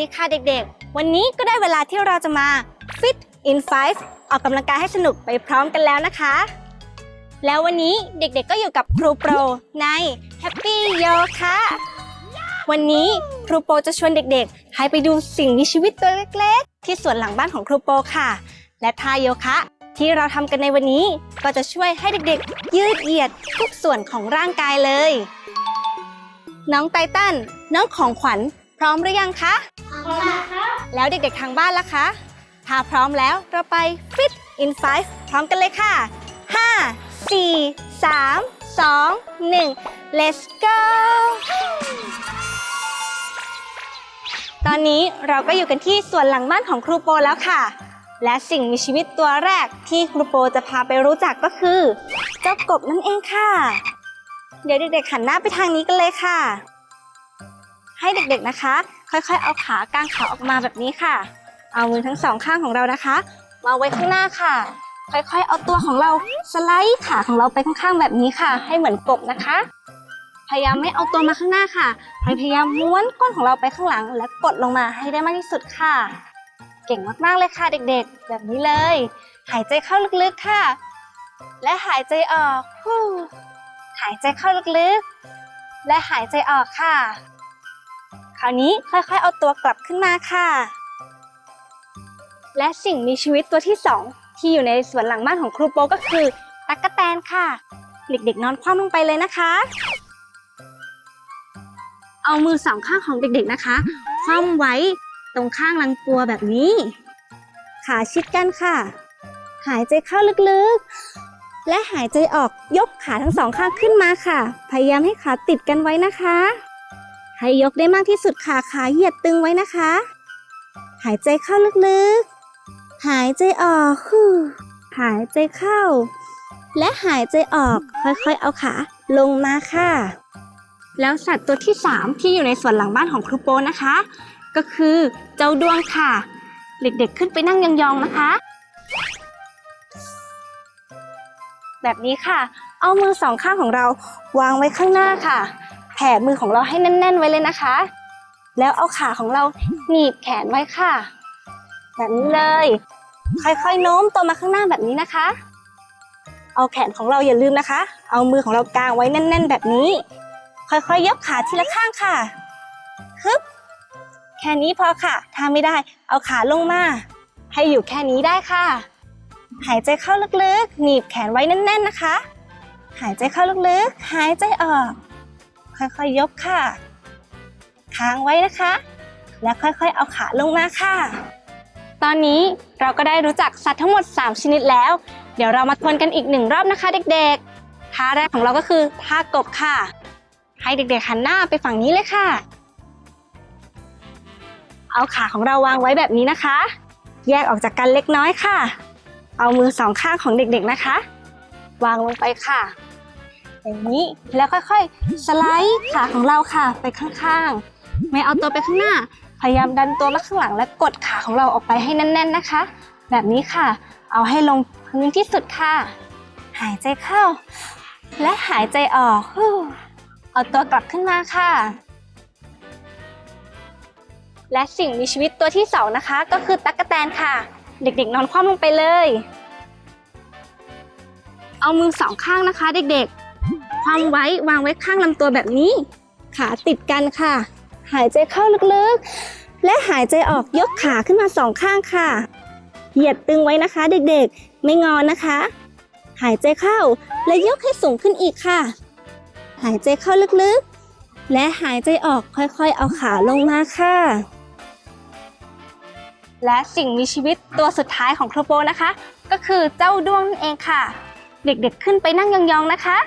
ดีค่ะเด็กๆ วันนี้ก็ได้เวลาที่เราจะมา Fit in 5 ออกกำลังกายให้สนุกไปพร้อมกันแล้วนะคะ แล้ววันนี้เด็กๆก็อยู่กับครูโปรใน Happy Yoga วันนี้ครูโปรจะชวนเด็กๆ ให้ไปดูสิ่งมีชีวิตตัวเล็กๆ ที่สวนหลังบ้านของครูโปรค่ะ และท่าโยคะ ที่เราทำกันในวันนี้ก็จะช่วยให้เด็กๆ ยืดเหยียดทุกส่วนของร่างกายเลย น้องไตตันน้องของขวัญพร้อมหรือยังคะ แล้วเด็กๆทางบ้านล่ะคะ ถ้าพร้อมแล้วเราไป Fit in 5พร้อมกันเลยค่ะ 5 4 3 2 1 let's go ตอนนี้เราก็อยู่กันที่ส่วนหลังบ้านของครูโปแล้วค่ะ และสิ่งมีชีวิตตัวแรกที่ครูโปจะพาไปรู้จักก็คือ เจ้ากบนั่นเองค่ะ เดี๋ยวเด็กๆหันหน้าไปทางนี้กันเลยค่ะ ให้เด็กๆนะคะ ค่อยๆ เอาขากางขาออกมาแบบนี้ค่ะ เอามือทั้งสองข้างของเรานะคะ มาไว้ข้างหน้าค่ะ ค่อยๆ เอาตัวของเราสไลด์ขาของเราไปข้างๆ แบบนี้ค่ะ ให้เหมือนกบนะคะ พยายามไม่เอาตัวมาข้างหน้าค่ะ พยายามม้วนก้นของเราไปข้างหลัง และกดลงมาให้ได้มากที่สุดค่ะ เก่งมากๆ เลยค่ะเด็กๆ แบบนี้เลย หายใจเข้าลึกๆ ค่ะ และหายใจออก หายใจเข้าลึกๆ และหายใจออกค่ะ คราวนี้ค่อยๆ เอาตัวกลับขึ้นมาค่ะ และสิ่งมีชีวิตตัวที่สองที่อยู่ในสวนหลังบ้านของครูโปก็คือตั๊กแตนค่ะ เด็กๆ นอนคว่ำลงไปเลยนะคะ เอามือสองข้างของเด็กๆนะคะ คว่ำไว้ตรงข้างลำตัวแบบนี้ ขาชิดกันค่ะ หายใจเข้าลึกๆ และหายใจออกยกขาทั้งสองข้างขึ้นมาค่ะ พยายามให้ขาติดกันไว้นะคะ ให้ยกได้มากที่สุดค่ะขาเหยียดตึงไว้นะคะ หายใจเข้าลึกๆ หายใจออกหายใจเข้า และหายใจออกค่อยๆ เอาขาลงมาค่ะ แล้วสัตว์ตัวที่ 3 ที่อยู่ในส่วนหลังบ้านของครูโปนะคะ ก็คือเจ้าดวงค่ะ เด็กๆขึ้นไปนั่งยองๆนะคะ แบบนี้ค่ะ เอามือสองข้างของเราวางไว้ข้างหน้าค่ะ ผ่มือของเราให้แน่น ๆ ไว้เลยนะคะ แล้วเอาขาของเราหนีบแขนไว้ค่ะ แบบนี้เลย ค่อยๆโน้มตัวมาข้างหน้าแบบนี้นะคะ เอาแขนของเราอย่าลืมนะคะ เอามือของเรากางไว้แน่น ๆ แบบนี้ ค่อยๆยกขาทีละข้างค่ะฮึบแค่นี้พอค่ะ ถ้าไม่ได้ เอาขาลงมา ให้อยู่แค่นี้ได้ค่ะ หายใจเข้าลึกๆ หนีบแขนไว้แน่น ๆ นะคะ หายใจเข้าลึกๆ หายใจออก ค่อยๆยกค่ะ ค้างไว้นะคะ แล้วค่อยๆเอาขาลงมาค่ะ ตอนนี้เราก็ได้รู้จักสัตว์ทั้งหมด 3 ชนิดแล้ว เดี๋ยวเรามาทวนกันอีกหนึ่งรอบนะคะ เด็กๆ ท่าแรกของเราก็คือท่ากบค่ะ ให้เด็กๆหันหน้าไปฝั่งนี้เลยค่ะ เอาขาของเราวางไว้แบบนี้นะคะ แยกออกจากกันเล็กน้อยค่ะ เอามือสองข้างของเด็กๆนะคะ วางลงไปค่ะ อย่างนี้แล้วค่อยๆ สไลด์ขาของเราค่ะไปข้างๆ ไม่เอาตัวไปข้างหน้า พยายามดันตัวมาข้างหลังและกดขาของเราออกไปให้แน่น ๆนะคะ แบบนี้ค่ะ เอาให้ลงพื้นที่สุดค่ะ หายใจเข้า และหายใจออกเอาตัวกลับขึ้นมาค่ะ และสิ่งมีชีวิตตัวที่สองนะคะ ก็คือตั๊กแตนค่ะ เด็กๆ นอนคว่ำลงไปเลย เอามือสองข้างนะคะ เด็กๆ คว่ำไว้วางไว้ข้างลำตัวแบบนี้ ขาติดกันค่ะ หายใจเข้าลึกๆ และหายใจออกยกขาขึ้นมาสองข้างค่ะ เหยียดตึงไว้นะคะเด็กๆ ไม่งอนนะคะ หายใจเข้าและยกให้สูงขึ้นอีกค่ะ หายใจเข้าลึกๆ และหายใจออกค่อยๆ เอาขาลงมาค่ะ และสิ่งมีชีวิตตัวสุดท้ายของครูโปนะคะ ก็คือเจ้าด้วงนั่นเองค่ะ เด็กๆขึ้นไปนั่งยองๆนะคะ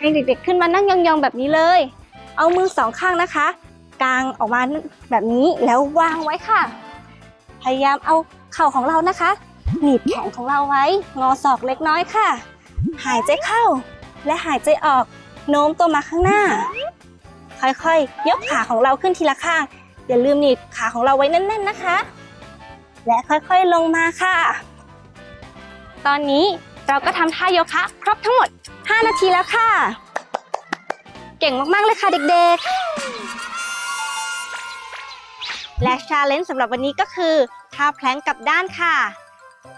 ให้เด็กๆขึ้นมานั่งยองๆแบบนี้เลย เอามือสองข้างนะคะ กางออกมาแบบนี้แล้ววางไว้ค่ะ พยายามเอาเข่าของเรานะคะหนีบแขนของเราไว้ งอศอกเล็กน้อยค่ะ หายใจเข้า และหายใจออกโน้มตัวมาข้างหน้า ค่อยๆ ยกขาของเราขึ้นทีละข้าง อย่าลืมหนีบขาของเราไว้แน่นๆนะคะ และค่อยๆลงมาค่ะ ตอนนี้ เราก็ทำท่าโยคะครบทั้งหมด 5 นาทีแล้วค่ะ เก่งมาก ๆ เลยค่ะเด็ก ๆ และชาเลนจ์สำหรับวันนี้ก็คือท่าแพลงกลับด้านค่ะ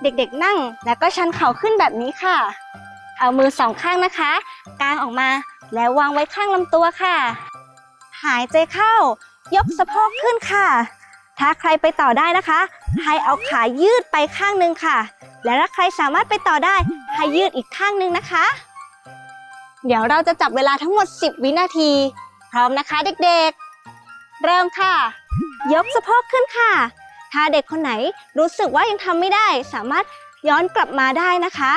เด็ก ๆ นั่งแล้วก็ชันเข่าขึ้นแบบนี้ค่ะ เอามือสองข้างนะคะกางออกมาแล้ววางไว้ข้างลำตัวค่ะ หายใจเข้า ยกสะโพกขึ้นค่ะ ถ้าใครไปต่อได้นะคะ ให้เอาขายืดไปข้างหนึ่งค่ะ และถ้าใครสามารถไปต่อได้ ให้ยืดอีกข้างหนึ่งนะคะ เดี๋ยวเราจะจับเวลาทั้งหมด 10 วินาที พร้อมนะคะเด็กๆ เริ่มค่ะ ยกสะโพกขึ้นค่ะ ถ้าเด็กคนไหนรู้สึกว่ายังทำไม่ได้ สามารถย้อนกลับมาได้นะคะ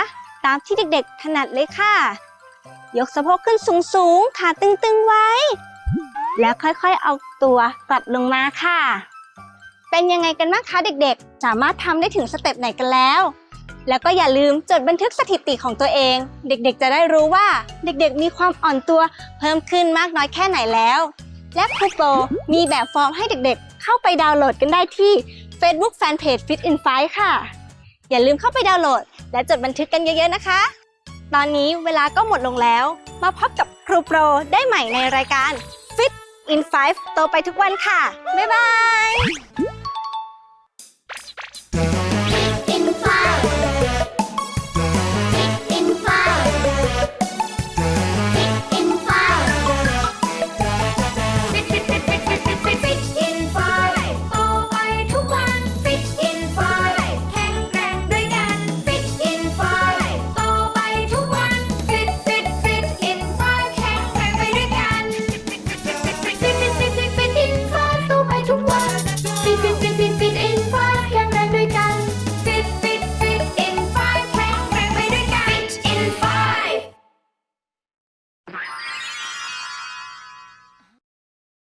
ตามที่เด็กๆ ถนัดเลยค่ะ ยกสะโพกขึ้นสูงๆขาตึงๆไว้ แล้วค่อยๆ เอาตัวกลับลงมาค่ะ เป็นยังไงกันบ้างคะเด็กๆ สามารถทำได้ถึงสเต็ปไหนกันแล้ว แล้วก็อย่าลืมจดบันทึกสถิติของตัวเอง เด็กๆ จะได้รู้ว่าเด็กๆ มีความอ่อนตัวเพิ่มขึ้นมากน้อยแค่ไหนแล้ว และครูโปรมีแบบฟอร์มให้เด็กๆ เข้าไปดาวน์โหลดกันได้ที่ Facebook Fanpage Fit in Five ค่ะ อย่าลืมเข้าไปดาวน์โหลด และจดบันทึกกันเยอะๆนะคะ ตอนนี้เวลาก็หมดลงแล้ว มาพบกับครูโปรได้ใหม่ในรายการ Fit in Five โตไปทุกวันค่ะ บ๊ายบาย